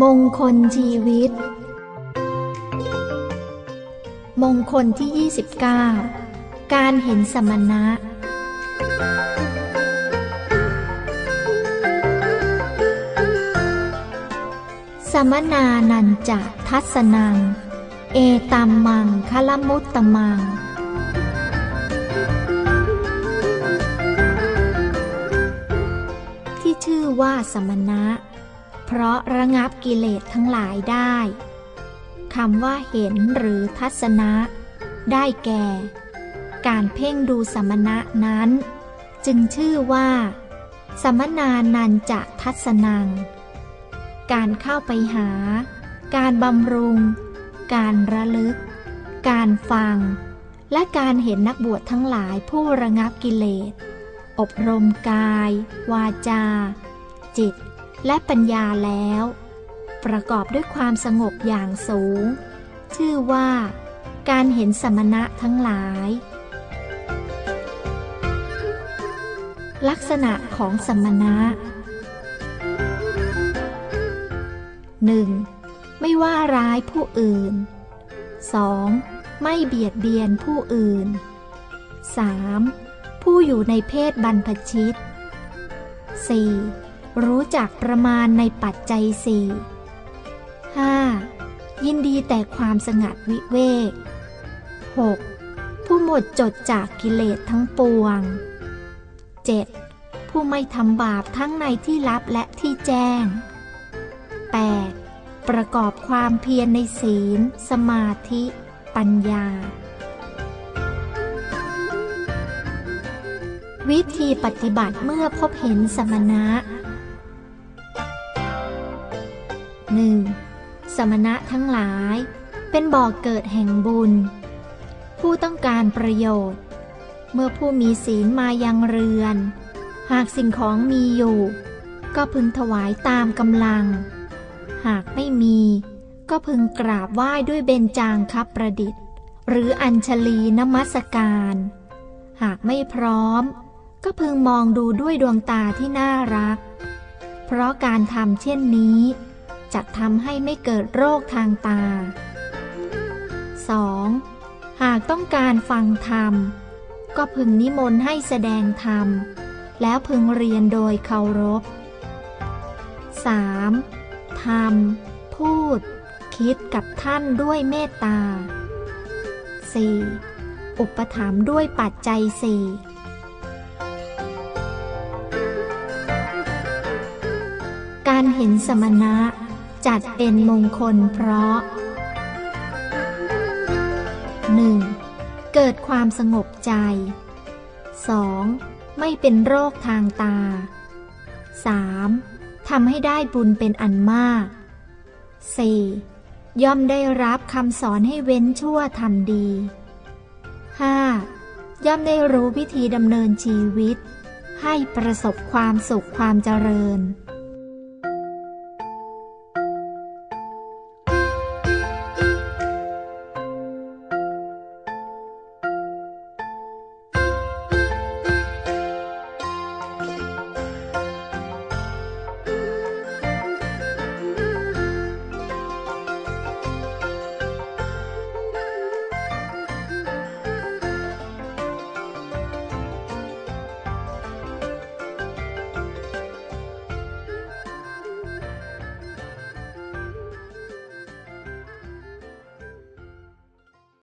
มงคลชีวิต มงคลที่ 29 การเห็นสมณะ สมนานันจะทัสนัง เอตัมมังคลมุตตมัง ที่ชื่อว่าสมณะ เพราะระงับกิเลสทั้งหลายได้คำว่าเห็นหรือทัศนะ ได้แก่ การเพ่งดูสมณะนั้น จึงชื่อว่า สมนานันจะทัศนัง การเข้าไปหา การบำรุง การระลึก การฟัง และการเห็นนักบวชทั้งหลายผู้ระงับกิเลส อบรมกาย วาจา จิต และปัญญาแล้ว ประกอบด้วยความสงบอย่างสูง ชื่อว่า การเห็นสมณะทั้งหลาย ลักษณะของสมณะ 1. ไม่ว่าร้ายผู้อื่น 2. ไม่เบียดเบียนผู้อื่น 3. ผู้อยู่ในเพศบรรพชิต 4. รู้จักประมาณในปัจจัยสี่ 5. ยินดีแต่ความสงัดวิเวก 6. ผู้หมดจดจากกิเลสทั้งปวง 7. ผู้ไม่ทำบาปทั้งในที่ลับและที่แจ้ง 8. ประกอบความเพียรในศีล สมาธิ ปัญญา วิธีปฏิบัติเมื่อพบเห็นสมณะ 1. สมณะทั้งหลาย เป็นบ่อกเกิดแห่งบุญ ผู้ต้องการประโยชน์ เมื่อผู้มีศีลมายังเรือน หากสิ่งของมีอยู่ ก็พึงถวายตามกำลัง หากไม่มี ก็พึงกราบไหว้ด้วยเบญจางคับประดิษฐ์ หรืออัญชลีนมัสการ หากไม่พร้อม ก็พึงมองดูด้วยดวงตาที่น่ารัก เพราะการทำเช่นนี้ จะทำให้ไม่เกิดโรคทางตา 2. หากต้องการฟังธรรม ก็พึงนิมนต์ให้แสดงธรรม แล้วพึงเรียนโดยเคารพ 3. ทำพูด คิดกับท่านด้วยเมตตา 4. อุปถัมภ์ด้วยปัจจัยสี่การเห็นสมณะ จัดเป็นมงคลเพราะ 1. เกิดความสงบใจ 2. ไม่เป็นโรคทางตา 3. ทำให้ได้บุญเป็นอันมาก 4. ย่อมได้รับคำสอนให้เว้นชั่วทำดี 5. ย่อมได้รู้วิธีดำเนินชีวิต ให้ประสบความสุขความเจริญ